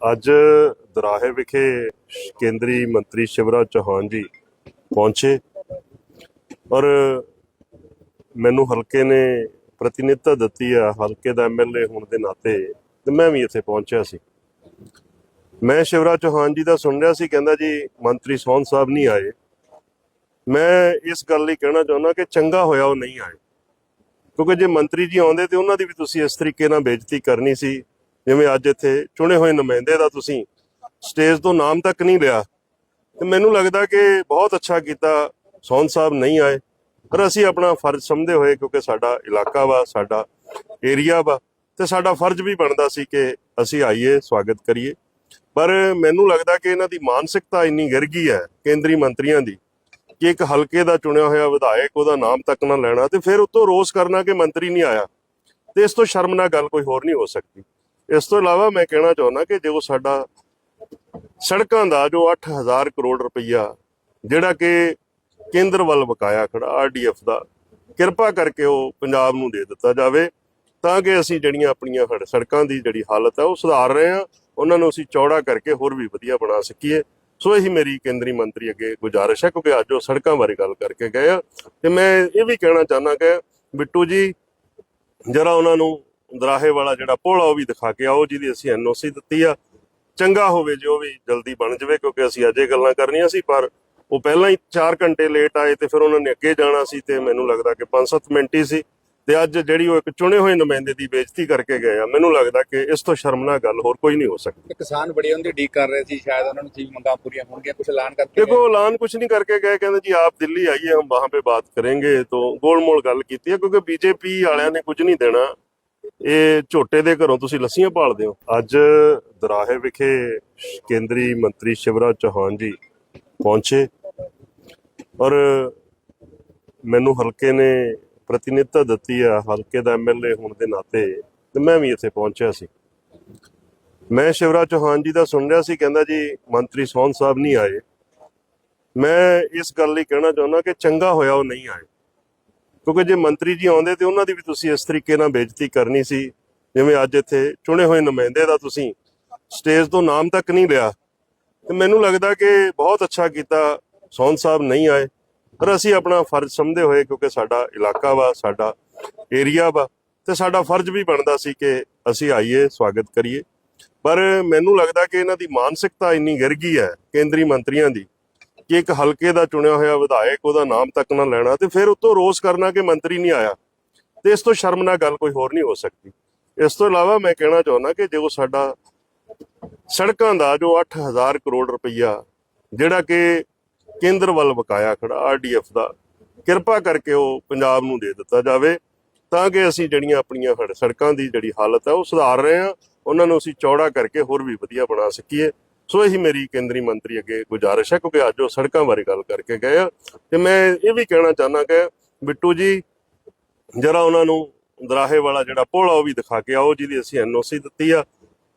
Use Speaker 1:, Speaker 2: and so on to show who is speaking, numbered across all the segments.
Speaker 1: ਅੱਜ ਦਰਾਹੇ ਵਿਖੇ ਕੇਂਦਰੀ ਮੰਤਰੀ ਸ਼ਿਵਰਾਜ ਚੌਹਾਨ ਜੀ ਪਹੁੰਚੇ ਔਰ ਮੈਨੂੰ ਹਲਕੇ ਨੇ ਪ੍ਰਤੀਨਿਧਤਾ ਦਿੱਤੀ ਆ, ਹਲਕੇ ਦਾ ਐਮਐਲਏ ਹੋਣ ਦੇ ਨਾਤੇ ਤੇ ਮੈਂ ਵੀ ਇੱਥੇ ਪਹੁੰਚਿਆ ਸੀ। ਮੈਂ ਸ਼ਿਵਰਾਜ ਚੌਹਾਨ ਜੀ ਦਾ ਸੁਣ ਰਿਹਾ ਸੀ, ਕਹਿੰਦਾ ਜੀ, ਮੰਤਰੀ ਸੋਹਣ ਸਾਹਿਬ ਨਹੀਂ ਆਏ। ਮੈਂ ਇਸ ਗੱਲ ਲਈ ਕਹਿਣਾ ਚਾਹੁੰਦਾ ਕਿ ਚੰਗਾ ਹੋਇਆ ਉਹ ਨਹੀਂ ਆਏ। ਕਿਉਂਕਿ ਜੇ ਮੰਤਰੀ ਜੀ ਆਉਂਦੇ ਤੇ ਉਹਨਾਂ ਦੀ ਵੀ ਤੁਸੀਂ ਇਸ ਤਰੀਕੇ ਨਾਲ ਬੇਇੱਜ਼ਤੀ ਕਰਨੀ ਸੀ ਜਿਵੇਂ ਅੱਜ ਇੱਥੇ ਚੁਣੇ ਹੋਏ ਨੁਮਾਇੰਦੇ ਦਾ ਤੁਸੀਂ ਸਟੇਜ ਤੋਂ ਨਾਮ ਤੱਕ ਨਹੀਂ ਲਿਆ, ਤੇ ਮੈਨੂੰ ਲੱਗਦਾ ਕਿ ਬਹੁਤ ਅੱਛਾ ਕੀਤਾ ਸੋਹਨ ਸਾਹਿਬ ਨਹੀਂ ਆਏ, ਪਰ ਅਸੀਂ ਆਪਣਾ ਫਰਜ਼ ਸਮਝਦੇ ਹੋਏ ਕਿਉਂਕਿ ਸਾਡਾ ਇਲਾਕਾ ਵਾ, ਸਾਡਾ ਏਰੀਆ ਵਾ, ਤੇ ਸਾਡਾ ਫਰਜ਼ ਵੀ ਬਣਦਾ ਸੀ ਕਿ ਅਸੀਂ ਆਈਏ, ਸਵਾਗਤ ਕਰੀਏ। ਪਰ ਮੈਨੂੰ ਲੱਗਦਾ ਕਿ ਇਹਨਾਂ ਦੀ ਮਾਨਸਿਕਤਾ ਇੰਨੀ ਗਿਰ ਗਈ ਹੈ ਕੇਂਦਰੀ ਮੰਤਰੀਆਂ ਦੀ ਕਿ ਇੱਕ ਹਲਕੇ ਦਾ ਚੁਣਿਆ ਹੋਇਆ ਵਿਧਾਇਕ ਉਹਦਾ ਨਾਮ ਤੱਕ ਨਾ ਲੈਣਾ ਤੇ ਫਿਰ ਉਤੋਂ ਰੋਸ ਕਰਨਾ ਕਿ ਮੰਤਰੀ ਨਹੀਂ ਆਇਆ, ਤੇ ਇਸ ਤੋਂ ਸ਼ਰਮਨਾਕ ਗੱਲ ਕੋਈ ਹੋਰ ਨਹੀਂ ਹੋ ਸਕਦੀ। ਇਸ ਤੋਂ ਇਲਾਵਾ ਮੈਂ ਕਹਿਣਾ ਚਾਹੁੰਦਾ ਕਿ ਜੋ ਸਾਡਾ ਸੜਕਾਂ ਦਾ ਜੋ 8000 ਕਰੋੜ ਰੁਪਈਆ ਜਿਹੜਾ ਕਿ ਕੇਂਦਰ ਵੱਲ ਬਕਾਇਆ ਖੜਾ ਆਰਡੀਐਫ ਦਾ, ਕਿਰਪਾ ਕਰਕੇ ਉਹ ਪੰਜਾਬ ਨੂੰ ਦੇ ਦਿੱਤਾ ਜਾਵੇ ਤਾਂ ਕਿ ਅਸੀਂ ਜਿਹੜੀਆਂ ਆਪਣੀਆਂ ਸੜਕਾਂ ਦੀ ਜਿਹੜੀ ਹਾਲਤ ਹੈ ਉਹ ਸੁਧਾਰ ਰਹੇ ਹਾਂ, ਉਹਨਾਂ ਨੂੰ ਅਸੀਂ ਚੌੜਾ ਕਰਕੇ ਹੋਰ ਵੀ ਵਧੀਆ ਬਣਾ ਸਕੀਏ। ਸੋ ਇਹੀ ਮੇਰੀ ਕੇਂਦਰੀ ਮੰਤਰੀ ਅੱਗੇ ਗੁਜ਼ਾਰਿਸ਼ ਹੈ ਕਿਉਂਕਿ ਅੱਜ ਉਹ ਸੜਕਾਂ ਬਾਰੇ ਗੱਲ ਕਰਕੇ ਗਏ ਆ। ਤੇ ਮੈਂ ਇਹ ਵੀ ਕਹਿਣਾ ਚਾਹੁੰਦਾ ਕਿ ਬਿੱਟੂ ਜੀ, ਜਰਾ ਉਹਨਾਂ ਨੂੰ ਦਰਾਹੇ ਵਾਲਾ ਜਿਹੜਾ ਪੁਲ ਆ ਉਹ ਵੀ ਦਿਖਾ ਕੇ ਆਓ ਜਿਹਦੀ ਅਸੀਂ ਐਨਓਸੀ ਦਿੱਤੀ ਆ। ਚੰਗਾ ਹੋਵੇ ਜੋ ਵੀ ਜਲਦੀ ਬਣ ਜਾਵੇ ਕਿਉਂਕਿ ਅਸੀਂ ਅਜੇ ਗੱਲਾਂ ਕਰਨੀਆਂ ਸੀ ਪਰ ਉਹ ਪਹਿਲਾਂ ਹੀ 4 ਘੰਟੇ ਲੇਟ ਆਏ ਤੇ ਫਿਰ ਉਹਨਾਂ ਨੇ ਅੱਗੇ ਜਾਣਾ ਸੀ ਤੇ ਮੈਨੂੰ ਲੱਗਦਾ ਕਿ 5-7 ਮਿੰਟ ਹੀ ਸੀ। ਤੇ ਅੱਜ ਜਿਹੜੀ ਉਹ ਇੱਕ ਚੁਣੇ ਹੋਏ ਨੁਮਾਇੰਦੇ ਦੀ ਬੇਇੱਜ਼ਤੀ ਕਰਕੇ ਗਏ ਆ ਮੈਨੂੰ ਲੱਗਦਾ ਕਿ ਇਸ ਤੋਂ ਸ਼ਰਮਨਾਕ ਗੱਲ ਹੋਰ ਕੋਈ ਨਹੀਂ ਹੋ ਸਕਦੀ।
Speaker 2: ਕਿਸਾਨ ਬੜੇ ਹੁੰਦੇ ਡੀਕ ਕਰ ਰਹੇ ਸੀ ਸ਼ਾਇਦ ਉਹਨਾਂ ਨੂੰ ਚੀਜ਼ ਮੰਗਾਂ ਪੂਰੀਆਂ ਹੋਣਗੀਆਂ ਕੁਝ ਐਲਾਨ ਕਰਕੇ
Speaker 1: ਦੇਖੋ ਐਲਾਨ ਕੁਝ ਨਹੀਂ ਕਰਕੇ ਗਏ ਕਹਿੰਦੇ ਜੀ ਆਪ ਦਿੱਲੀ ਆਈਏ ਹਮ ਵਾਹਾਂ ਪੇ ਬਾਤ ਕਰਾਂਗੇ ਤੋਂ ਗੋਲਮੋਲ ਗੱਲ ਕੀਤੀ ਹੈ ਕਿਉਂਕਿ ਬੀਜੇਪੀ ਵਾਲਿਆਂ ਨੇ ਕੁਝ ਨਹੀਂ ਦੇਣਾ। ਇਹ ਝੋਟੇ ਦੇ ਘਰੋਂ ਤੁਸੀਂ ਲੱਸੀਆਂ ਪਾਲਦੇ ਹੋ। ਅੱਜ ਦਰਾਹੇ ਵਿਖੇ ਕੇਂਦਰੀ ਮੰਤਰੀ ਸ਼ਿਵਰਾਜ ਚੌਹਾਨ ਜੀ ਪਹੁੰਚੇ ਔਰ ਮੈਨੂੰ ਹਲਕੇ ਨੇ ਪ੍ਰਤੀਨਿਧਤਾ ਦਿੱਤੀ ਆ। ਹਲਕੇ ਦਾ ਐਮਐਲਏ ਹੋਣ ਦੇ ਨਾਤੇ ਤੇ ਮੈਂ ਵੀ ਇੱਥੇ ਪਹੁੰਚਿਆ ਸੀ। ਮੈਂ ਸ਼ਿਵਰਾਜ ਚੌਹਾਨ ਜੀ ਦਾ ਸੁਣ ਰਿਹਾ ਸੀ, ਕਹਿੰਦਾ ਜੀ, ਮੰਤਰੀ ਸੋਹਣ ਸਾਹਿਬ ਨਹੀਂ ਆਏ। ਮੈਂ ਇਸ ਗੱਲ ਲਈ ਕਹਿਣਾ ਚਾਹੁੰਦਾ ਕਿ ਚੰਗਾ ਹੋਇਆ ਉਹ ਨਹੀਂ ਆਏ। ਕਿਉਂਕਿ ਜੇ ਮੰਤਰੀ ਜੀ ਆਉਂਦੇ ਤੇ ਉਹਨਾਂ ਦੀ ਵੀ ਤੁਸੀਂ ਇਸ ਤਰੀਕੇ ਨਾਲ ਬੇਇੱਜ਼ਤੀ ਕਰਨੀ ਸੀ, ਜਿਵੇਂ ਅੱਜ ਇੱਥੇ ਚੁਣੇ ਹੋਏ ਨੁਮਾਇੰਦੇ ਦਾ ਤੁਸੀਂ ਸਟੇਜ ਤੋਂ ਨਾਮ ਤੱਕ ਨਹੀਂ ਲਿਆ। ਤੇ ਮੈਨੂੰ ਲੱਗਦਾ ਕਿ ਬਹੁਤ ਅੱਛਾ ਕੀਤਾ ਸੋਹਨ ਸਾਹਿਬ ਨਹੀਂ ਆਏ। ਪਰ ਅਸੀਂ ਆਪਣਾ ਫਰਜ਼ ਸਮਝਦੇ ਹੋਏ, ਕਿਉਂਕਿ ਸਾਡਾ ਇਲਾਕਾ ਵਾ, ਸਾਡਾ ਏਰੀਆ ਵਾ, ਤੇ ਸਾਡਾ ਫਰਜ਼ ਵੀ ਬਣਦਾ ਸੀ ਕਿ ਅਸੀਂ ਆਈਏ, ਸਵਾਗਤ ਕਰੀਏ। ਪਰ ਮੈਨੂੰ ਲੱਗਦਾ ਕਿ ਇਹਨਾਂ ਦੀ ਮਾਨਸਿਕਤਾ ਇੰਨੀ ਗਿਰ ਗਈ ਹੈ ਕੇਂਦਰੀ ਮੰਤਰੀਆਂ ਦੀ ਕਿ ਇੱਕ ਹਲਕੇ ਦਾ ਚੁਣਿਆ ਹੋਇਆ ਵਿਧਾਇਕ, ਉਹਦਾ ਨਾਮ ਤੱਕ ਨਾ ਲੈਣਾ ਤੇ ਫਿਰ ਉਤੋਂ ਰੋਸ ਕਰਨਾ ਕਿ ਮੰਤਰੀ ਨਹੀਂ ਆਇਆ। ਤੇ ਇਸ ਤੋਂ ਸ਼ਰਮਨਾਕ ਗੱਲ ਕੋਈ ਹੋਰ ਨਹੀਂ ਹੋ ਸਕਦੀ। ਇਸ ਤੋਂ ਇਲਾਵਾ ਮੈਂ ਕਹਿਣਾ ਚਾਹੁੰਦਾ ਕਿ ਜੋ ਸਾਡਾ ਸੜਕਾਂ ਦਾ ਜੋ 8000 ਕਰੋੜ ਰੁਪਈਆ, ਜਿਹੜਾ ਕਿ ਕੇਂਦਰ ਵੱਲ ਬਕਾਇਆ ਖੜਾ ਆਰਡੀਐਫ ਦਾ, ਕਿਰਪਾ ਕਰਕੇ ਉਹ ਪੰਜਾਬ ਨੂੰ ਦੇ ਦਿੱਤਾ ਜਾਵੇ ਤਾਂ ਕਿ ਅਸੀਂ ਜਿਹੜੀਆਂ ਆਪਣੀਆਂ ਸੜਕਾਂ ਦੀ ਜਿਹੜੀ ਹਾਲਤ ਹੈ ਉਹ ਸੁਧਾਰ ਰਹੇ ਹਾਂ। ਉਹਨਾਂ ਨੂੰ ਅਸੀਂ ਚੌੜਾ ਕਰਕੇ ਹੋਰ ਵੀ ਵਧੀਆ ਬਣਾ ਸਕੀਏ। ਸੋ ਇਹੀ ਮੇਰੀ ਕੇਂਦਰੀ ਮੰਤਰੀ ਅੱਗੇ ਗੁਜ਼ਾਰਿਸ਼ ਹੈ, ਕਿਉਂਕਿ ਅੱਜ ਉਹ ਸੜਕਾਂ ਬਾਰੇ ਗੱਲ ਕਰਕੇ ਗਏ ਆ। ਤੇ ਮੈਂ ਇਹ ਵੀ ਕਹਿਣਾ ਚਾਹੁੰਦਾ ਕਿ ਬਿੱਟੂ ਜੀ, ਜਰਾ ਉਹਨਾਂ ਨੂੰ ਦਰਾਹੇ ਵਾਲਾ ਜਿਹੜਾ ਪੁਲ ਆ ਉਹ ਵੀ ਦਿਖਾ ਕੇ ਆਓ, ਜਿਹਦੀ ਅਸੀਂ ਐਨਓਸੀ ਦਿੱਤੀ ਆ।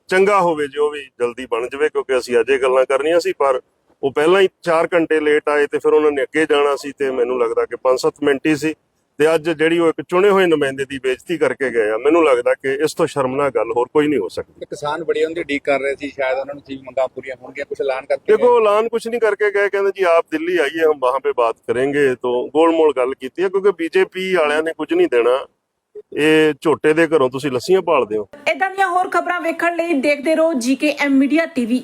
Speaker 1: ਚੰਗਾ ਹੋਵੇ ਜੋ ਵੀ ਜਲਦੀ ਬਣ ਜਾਵੇ, ਕਿਉਂਕਿ ਅਸੀਂ ਅਜੇ ਗੱਲਾਂ ਕਰਨੀਆਂ ਸੀ, ਪਰ ਉਹ ਪਹਿਲਾਂ ਹੀ 4 ਘੰਟੇ ਲੇਟ ਆਏ ਤੇ ਫਿਰ ਉਹਨਾਂ ਨੇ ਅੱਗੇ ਜਾਣਾ ਸੀ ਤੇ ਮੈਨੂੰ ਲੱਗਦਾ ਕਿ 5-7 ਮਿੰਟ ਹੀ ਸੀ। ਤੇ ਅੱਜ ਜਿਹੜੀ ਉਹ ਇੱਕ ਚੁਣੇ ਹੋਏ ਨੁਮਾਇੰਦੇ ਦੀ ਬੇਇੱਜ਼ਤੀ ਕਰਕੇ ਗਏ ਆ ਮੈਨੂੰ ਲੱਗਦਾ ਕਿ ਇਸ ਤੋਂ ਸ਼ਰਮਨਾਕ ਗੱਲ ਹੋਰ ਕੋਈ ਨਹੀਂ ਹੋ ਸਕਦੀ।
Speaker 2: ਕਿਸਾਨ ਬੜੀ ਉਹਨਾਂ ਡੀਕ ਕਰ ਰਹੇ ਸੀ ਸ਼ਾਇਦ ਉਹਨਾਂ ਨੂੰ ਠੀਕ ਮੰਗਾਂ ਪੂਰੀਆਂ ਹੋਣਗੀਆਂ ਕੁਝ ਐਲਾਨ ਕਰਕੇ
Speaker 1: ਦੇਖੋ ਐਲਾਨ ਕੁਝ ਨਹੀਂ ਕਰਕੇ ਗਏ ਕਹਿੰਦੇ ਜੀ ਆਪ ਦਿੱਲੀ ਆਈਏ ਹਮ ਵਹਾਂ ਪੇ ਬਾਤ ਕਰਾਂਗੇ ਤੋਂ ਗੋਲਮੋਲ ਗੱਲ ਕੀਤੀ ਹੈ ਕਿਉਂਕਿ ਬੀਜੇਪੀ ਵਾਲਿਆਂ ਨੇ ਕੁਝ ਨਹੀਂ ਦੇਣਾ। ਇਹ ਝੋਟੇ ਦੇ ਘਰੋਂ ਤੁਸੀਂ ਲੱਸੀਆਂ ਪਾਲਦੇ ਹੋ।
Speaker 3: ਇਦਾਂ ਦੀਆਂ ਹੋਰ ਖਬਰਾਂ ਵੇਖਣ ਲਈ ਦੇਖਦੇ ਰਹੋ ਜੀਕੇ ਐਮ ਮੀਡੀਆ ਟੀਵੀ।